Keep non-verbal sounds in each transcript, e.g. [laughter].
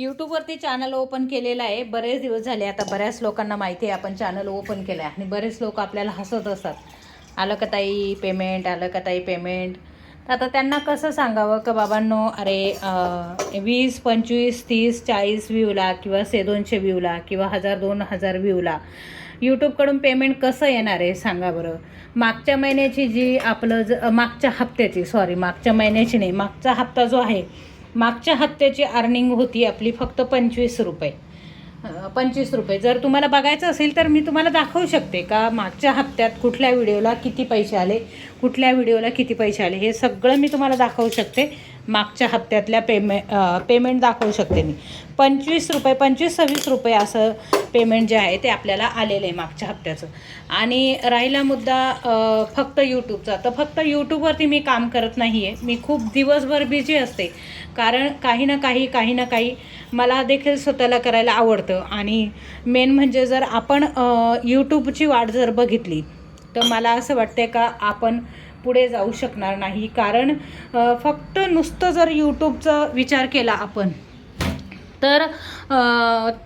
यूट्यूबवरती channel open केलेलं आहे. बरेच दिवस झाले आता बऱ्याच लोकांना माहिती आहे आपण चॅनल ओपन केलं आहे आणि बरेच लोक आपल्याला हसत असतात. आलं का ताई पेमेंट आलं का ताई पेमेंट तर आता त्यांना कसं सांगावं का बाबांनो अरे वीस पंचवीस तीस चाळीस व्ह्यूला किंवा से दोनशे व्ह्यूला किंवा हजार दोन हजार व्ह्यूला यूट्यूबकडून पेमेंट कसं येणार आहे सांगा बरं. मागच्या महिन्याची जी आपलं ज मागच्या हप्त्याची सॉरी मागच्या महिन्याची नाही मागचा हप्ता जो आहे मागच्या हप्त्याची अर्निंग होती आपली फक्त पंचवीस रुपये. पंचवीस रुपये. जर तुम्हाला बघायचं असेल तर मी तुम्हाला दाखवू शकते का मागच्या हप्त्यात कुठल्या व्हिडिओला किती पैसे आले कुठल्या व्हिडिओला किती पैसे आले हे सगळं मी तुम्हाला दाखवू शकते. मागच्या हप्त्यातल्या पेमे पेमेंट दाखवू शकते मी. पंचवीस रुपये पंचवीस सव्वीस रुपये असं पेमेंट जे आहे ते आपल्याला आलेलं आहे मागच्या हप्त्याचं. आणि राहिला मुद्दा फक्त यूट्यूबचा तर फक्त यूट्यूबवरती मी काम करत नाही आहे मी खूप दिवसभर बिझी असते. कारण काही ना काही काही ना काही मला देखील स्वतःला करायला आवडतं. आणि मेन म्हणजे जर आपण यूट्यूबची वाट जर बघितली तर मला असं वाटते का आपण पुढे जाऊ शकणार नाही. कारण फक्त नुसतं जर यूट्यूबचा विचार केला आपण तर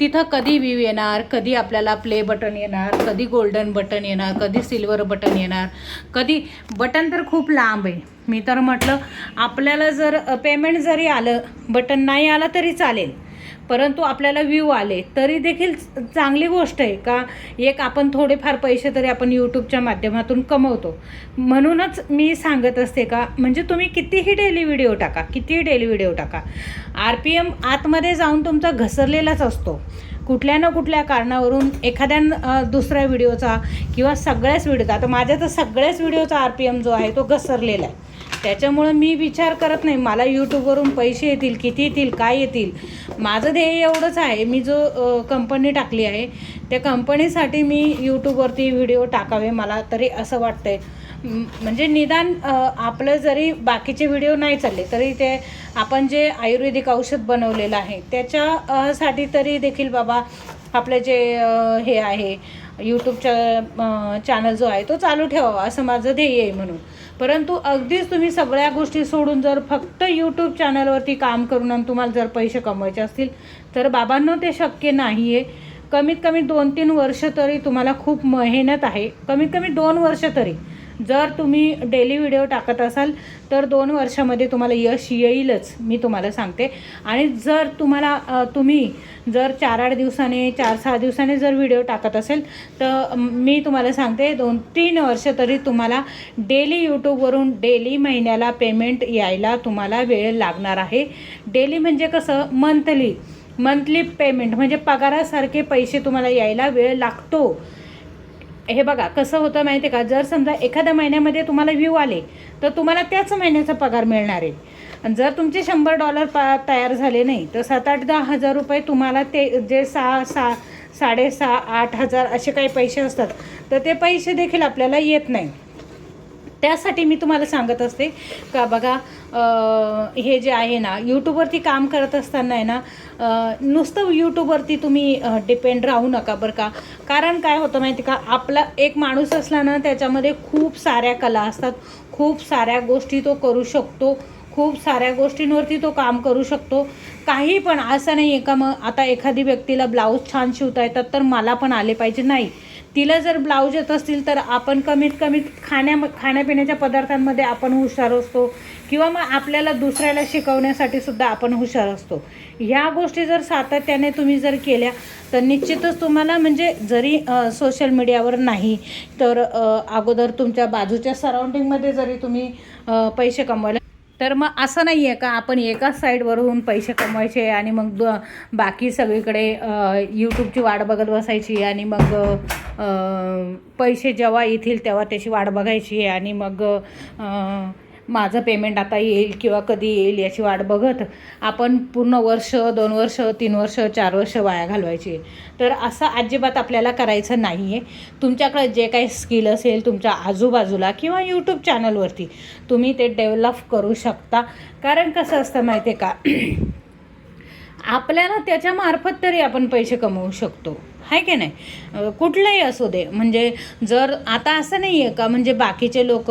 तिथं कधी व्ह्यू येणार कधी आपल्याला प्ले बटन येणार कधी गोल्डन बटन येणार कधी सिल्वर बटन येणार कधी बटन तर खूप लांब आहे. मी तर म्हटलं आपल्याला जर पेमेंट जरी आलं बटन नाही आलं तरी चालेल. परंतु आपल्याला व्ह्यू आले. तरी देखील चांगली गोष्ट आहे का? एक आपण थोडेफार पैसे तरी आपण यूट्यूबच्या माध्यमातून कमवतो. म्हणूनच मी सांगत असते का? म्हणजे तुम्ही कितीही डेली व्हिडिओ टाका कितीही डेली व्हिडिओ टाका. आर पी एम आतमध्ये जाऊन तुमचा घसरलेलाच असतो. कुठल्या ना कुठल्या कारणावरून एखाद्या दुसऱ्या व्हिडिओचा किंवा सगळ्याच व्हिडिओचा आता माझ्या तर सगळ्याच व्हिडिओचा आर पी एम जो आहे तो घसरलेला आहे. त्याच्यामुळं मी विचार करत नाही. मला यूट्यूबवरून पैसे येतील किती येतील काय येतील. माझं ध्येय एवढंच आहे. मी जो कंपनी टाकली आहे त्या कंपनीसाठी मी यूट्यूबवरती व्हिडिओ टाकावे मला तरी असं वाटतंय. आहे म्हणजे निदान आपलं जरी बाकीचे व्हिडिओ नाही चालले तरी ते आपण जे आयुर्वेदिक औषध बनवलेलं आहे त्याच्या साठी तरी देखील बाबा आपलं जे हे आहे यूट्यूबच्या चॅनल जो आहे तो चालू ठेवावा असं माझं ध्येय आहे म्हणून. परंतु अगदीच तुम्ही सगळ्या गोष्टी सोडून जर फक्त यूट्यूब चॅनलवरती काम करून आणि तुम्हाला जर पैसे कमवायचे असतील तर बाबांनो ते शक्य नाही आहे कमीत कमी दोन तीन वर्ष तरी तुम्हाला खूप मेहनत आहे. कमीत कमी दोन वर्ष तरी. जर तुम्ही डेली व्हिडिओ टाकत असाल तर दोन वर्षामध्ये तुम्हाला यश येईलच मी तुम्हाला सांगते. आणि जर तुम्हाला तुम्ही जर चार आठ दिवसाने चार सहा दिवसाने जर व्हिडिओ टाकत असेल तर मी तुम्हाला सांगते दोन तीन वर्ष तरी तुम्हाला डेली यूट्यूबवरून डेली महिन्याला पेमेंट यायला तुम्हाला वेळ लागणार आहे. डेली म्हणजे कसं? मंथली मंथली पेमेंट म्हणजे पगारासारखे पैसे तुम्हाला यायला वेळ लागतो. हे बघा कसं होतं माहिती आहे का? जर समजा एखाद्या महिन्यामध्ये तुम्हाला व्ह्यू आले तर तुम्हाला त्याच महिन्याचा पगार मिळणार आहे. आणि जर तुमचे शंभर डॉलर पा तयार झाले नाही तर सात आठ दहा हजार रुपये तुम्हाला ते जे सहा सहा साडेसहा आठ हजार असे काही पैसे असतात तर ते पैसे देखील आपल्याला येत नाही. त्यासाठी मी तुम्हाला सांगत असते का बघा हे जे आहे ना यूट्यूबवरती काम करत असताना आहे ना नुसतं यूट्यूबवरती तुम्ही डिपेंड राहू नका बरं का. कारण काय होतं माहिती का आपला एक माणूस असला ना त्याच्यामध्ये खूप साऱ्या कला असतात खूप साऱ्या गोष्टी तो करू शकतो खूप साऱ्या गोष्टींवरती तो काम करू शकतो. काही पण असं नाही आहे का मग आता एखादी व्यक्तीला ब्लाऊज छान शिवता येतात तर मला पण आले पाहिजे. नाही. तिला जर ब्लाऊज येत असतील तर आपण कमीत कमीत खाण्या खाण्यापिण्याच्या पदार्थांमध्ये आपण हुशार असतो. किंवा मग आपल्याला दुसऱ्याला शिकवण्यासाठी सुद्धा आपण हुशार असतो. ह्या गोष्टी जर सातत्याने तुम्ही जर केल्या तर निश्चितच तुम्हाला म्हणजे जरी सोशल मीडियावर नाही तर अगोदर तुमच्या बाजूच्या सराउंडिंगमध्ये जरी तुम्ही पैसे कमवायला तर मग असं नाही आहे का आपण एकाच साईडवरून पैसे कमवायचे आणि मग द बाकी सगळीकडे यूट्यूबची वाट बघत बसायची आणि मग पैसे जेव्हा येतील तेव्हा त्याची वाट बघायची आणि मग माझं पेमेंट आता येईल किंवा कधी येईल याची वाट बघत आपण पूर्ण वर्ष दोन वर्ष तीन वर्ष चार वर्ष वाया घालवायची तर असं अजिबात आपल्याला करायचं नाही आहे तुमच्याकडे जे काही स्किल असेल तुमच्या आजूबाजूला किंवा यूट्यूब चॅनलवरती तुम्ही ते डेव्हलप करू शकता. कारण कसं असतं माहिती आहे का? [clears throat] आपल्याला त्याच्यामार्फत तरी आपण पैसे कमवू शकतो. आहे की नाही? कुठलंही असू दे. म्हणजे जर आता असं नाही आहे का? म्हणजे बाकीचे लोक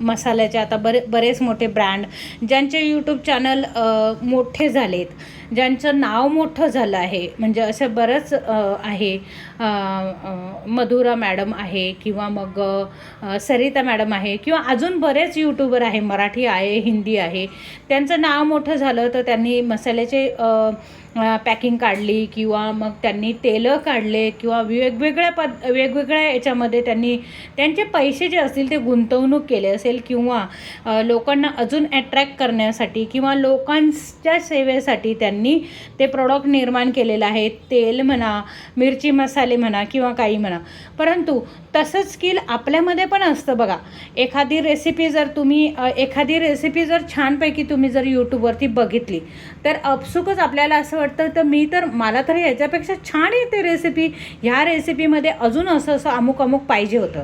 मसाल्याचे आता बरे बरेच मोठे ब्रँड ज्यांचे यूट्यूब चॅनल मोठे झालेत ज्यांचं नाव मोठं झालं आहे. म्हणजे असं बरंच आहे. मधुरा मॅडम आहे किंवा मग सरिता मॅडम आहे किंवा अजून बरेच यूट्यूबर आहे. मराठी आहे हिंदी आहे. त्यांचं नाव मोठं झालं तर त्यांनी मसाल्याचे पॅकिंग काढली किंवा मग त्यांनी तेलं काढले किंवा वेगवेगळ्या पद वेगवेगळ्या याच्यामध्ये त्यांनी त्यांचे पैसे जे असतील ते गुंतवणूक केले असेल किंवा लोकांना अजून अट्रॅक्ट करण्यासाठी किंवा लोकांच्या सेवेसाठी त्यांनी ते प्रॉडक्ट निर्माण केलेलं आहे. तेल म्हणा मिरची मसाले म्हणा किंवा काही म्हणा. परंतु तसंच स्किल आपल्यामध्ये पण असतं बघा. एखादी रेसिपी जर तुम्ही एखादी रेसिपी जर छानपैकी तुम्ही जर यूट्यूबवरती बघितली तर अपसुकच आपल्याला असं वाटतं तर मी तर मला तर याच्यापेक्षा छान येते रेसिपी ह्या रेसिपीमध्ये अजून असं असं अमुक अमुक पाहिजे होतं.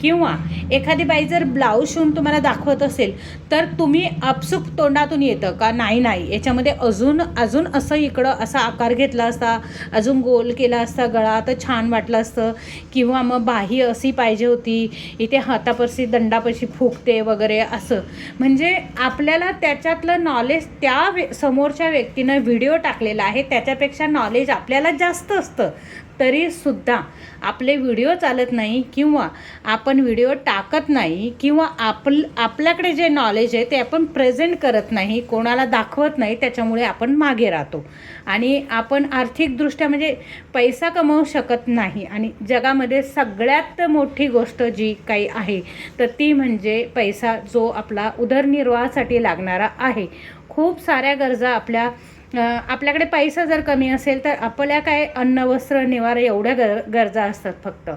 किंवा एखादी बाई जर ब्लाऊज शिवून तुम्हाला दाखवत असेल तर तुम्ही आपसूक तोंडातून येतं का नाही नाही याच्यामध्ये अजून अजून असं इकडं असा आकार घेतला असता अजून गोल केला असता गळा तर छान वाटलं असतं. किंवा मग बाही अशी पाहिजे होती इथे हातापरशी दंडापाशी फुगते वगैरे असं. म्हणजे आपल्याला त्याच्यातलं नॉलेज त्या वे समोरच्या व्यक्तीनं व्हिडिओ टाकलेला आहे त्याच्यापेक्षा नॉलेज आपल्याला जास्त असतं. तरीसुद्धा आपले व्हिडिओ चालत नाही किंवा आपण व्हिडिओ टाकत नाही किंवा आपल आपल्याकडे जे नॉलेज आहे ते आपण प्रेझेंट करत नाही कोणाला दाखवत नाही त्याच्यामुळे आपण मागे राहतो. आणि आपण आर्थिकदृष्ट्या म्हणजे पैसा कमवू शकत नाही. आणि जगामध्ये सगळ्यात मोठी गोष्ट जी काही आहे तर ती म्हणजे पैसा जो आपला उदरनिर्वाहासाठी लागणारा आहे. खूप साऱ्या गरजा आपल्या आपल्याकडे पैसा जर कमी असेल तर आपल्या काय अन्न वस्त्र निवारा एवढ्या गर गरजा असतात फक्त.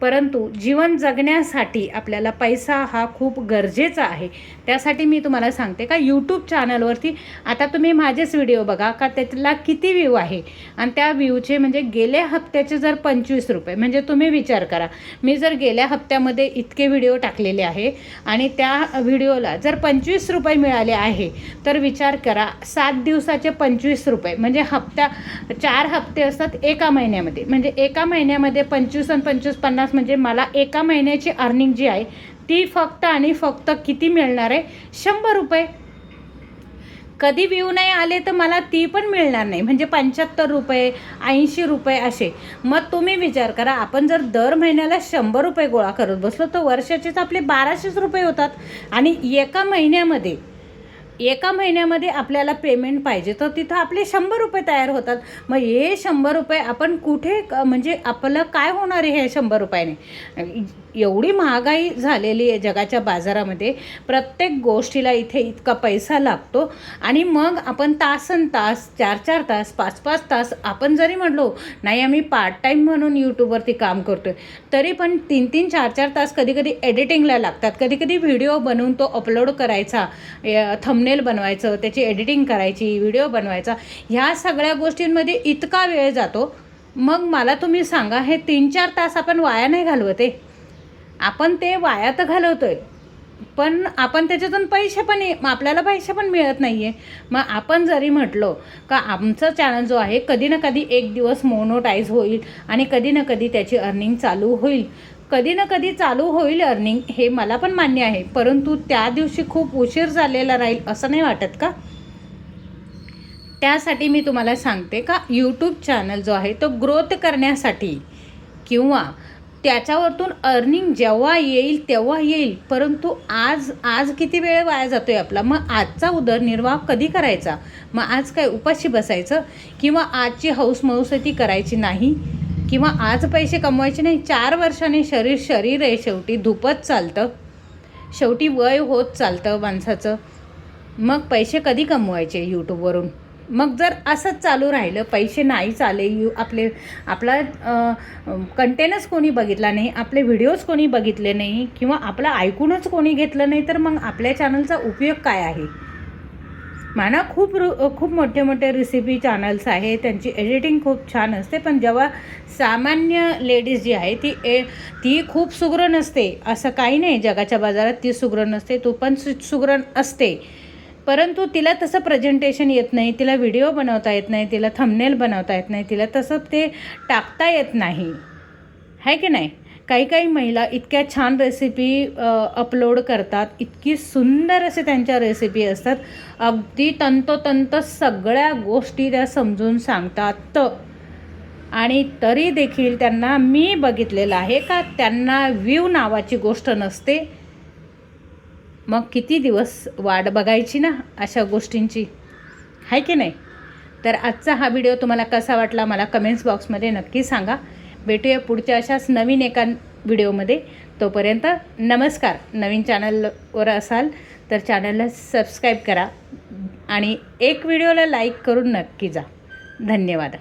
परंतु जीवन जगण्यासाठी आपल्याला पैसा हा खूप गरजेचा आहे. त्यासाठी मी तुम्हाला सांगते का यूट्यूब चॅनलवरती आता तुम्ही माझेच व्हिडिओ बघा का त्याला किती व्ह्यू आहे. आणि त्या व्ह्यूचे म्हणजे गेल्या हप्त्याचे जर पंचवीस रुपये म्हणजे तुम्ही विचार करा मी जर गेल्या हप्त्यामध्ये इतके व्हिडिओ टाकलेले आहे आणि त्या व्हिडिओला जर पंचवीस रुपये मिळाले आहे तर विचार करा सात दिवसाचे पंचवीस रुपये म्हणजे हप्त्या चार हप्ते असतात एका महिन्यामध्ये. म्हणजे एका महिन्यामध्ये पंचवीस आणि पंचवीस पन्नास म्हणजे मला एका महिन्याची अर्निंग जी आहे ती फक्त आणि फक्त किती मिळणार आहे? शंभर रुपये. कधी व्ह्यू नाही आले तर मला ती पण मिळणार नाही. म्हणजे पंच्याहत्तर रुपये ऐंशी रुपये असे. मग तुम्ही विचार करा आपण जर दर महिन्याला शंभर रुपये गोळा करत बसलो तर वर्षाचेच आपले बाराशेच रुपये होतात. आणि एका महिन्यामध्ये एका महिन्यामध्ये आपल्याला पेमेंट पाहिजे. तर तिथं आपले शंभर रुपये तयार होतात. मग हे शंभर रुपये आपण कुठे क- म्हणजे आपलं काय होणार आहे हे शंभर रुपयाने? एवढी महागाई झालेली आहे जगाच्या बाजारामध्ये. प्रत्येक गोष्टीला इथे इतका पैसा लागतो. आणि मग आपण तासन तास चार चार तास पाच पाच तास आपण जरी म्हणलो नाही आम्ही पार्ट टाईम म्हणून यूट्यूबवरती काम करतोय. तरी पण तीन तीन चार चार तास कधी कधी एडिटिंगला लागतात. कधी कधी व्हिडिओ बनवून तो अपलोड करायचा थंबनेल बनवायचं त्याची एडिटिंग करायची व्हिडिओ बनवायचा ह्या सगळ्या गोष्टींमध्ये इतका वेळ जातो. मग मला तुम्ही सांगा हे तीन चार तास आपण वाया नाही घालवते आपण ते वाया तर घालवतो आहे पण आपण त्याच्यातून पैसे पण ये- मग आपल्याला पैसे पण मिळत नाही आहे मग आपण जरी म्हटलो का आमचं चॅनल जो आहे कधी ना कधी एक दिवस मोनोटाईज होईल आणि कधी ना कधी त्याची अर्निंग चालू होईल. कधी ना कधी चालू होईल अर्निंग हे मला पण मान्य आहे. परंतु त्या दिवशी खूप उशीर झालेला राहील असं नाही वाटत का? त्यासाठी मी तुम्हाला सांगते का? यूट्यूब चॅनल जो आहे तो ग्रोथ करण्यासाठी किंवा त्याच्यावरतून अर्निंग जेव्हा येईल तेव्हा येईल. परंतु आज आज किती वेळ वाया जातो आहे आपला? मग आजचा उदरनिर्वाह कधी करायचा? मग आज काय उपाशी बसायचं? किंवा आजची हौस मौस ती करायची नाही? किंवा आज पैसे कमवायचे नाही चार वर्षाने शरीर शरीर आहे शेवटी धुपत चालतं. शेवटी वय होत चालतं माणसाचं. मग पैसे कधी कमवायचे यूट्यूबवरून मग जर असंच चालू राहिलं पैसे नाही चाले यू आपले आपला कंटेनच कोणी बघितला नाही आपले व्हिडिओज कोणी बघितले नाही किंवा आपलं ऐकूनच कोणी घेतलं नाही तर मग आपल्या चॅनलचा उपयोग काय आहे? मला खूप रु खूप मोठे मोठे रेसिपी चॅनल्स आहे त्यांची एडिटिंग खूप छान असते पण जेव्हा सामान्य लेडीज जी आहे ती ए ती खूप सुगरण असते असं काही नाही जगाच्या बाजारात ती सुगरण असते तू पण सु सुगरण असते. परंतु तिला तसं प्रेझेंटेशन येत नाही तिला व्हिडिओ बनवता येत नाही तिला थंबनेल बनवता येत नाही तिला तसं ते टाकता येत नाही. आहे की नाही? काही काही महिला इतक्या छान रेसिपी अपलोड करतात. इतकी सुंदर असे त्यांच्या रेसिपी असतात. अगदी तंतोतंत सगळ्या गोष्टी त्या समजून सांगतात. आणि तरी देखील त्यांना मी बघितलेलं आहे का त्यांना व्ह्यू नावाची गोष्ट नसते. मग किती दिवस वाट बघायची ना अशा गोष्टींची? आहे की नाही? तर आजचा हा व्हिडिओ तुम्हाला कसा वाटला मला कमेंट्स बॉक्समध्ये नक्की सांगा. भेटूया पुढच्या अशाच नवीन एका व्हिडिओमध्ये. तोपर्यंत नमस्कार. नवीन चॅनलवर असाल तर चॅनलला सबस्क्राईब करा आणि एक व्हिडिओला लाईक करून नक्की जा. धन्यवाद.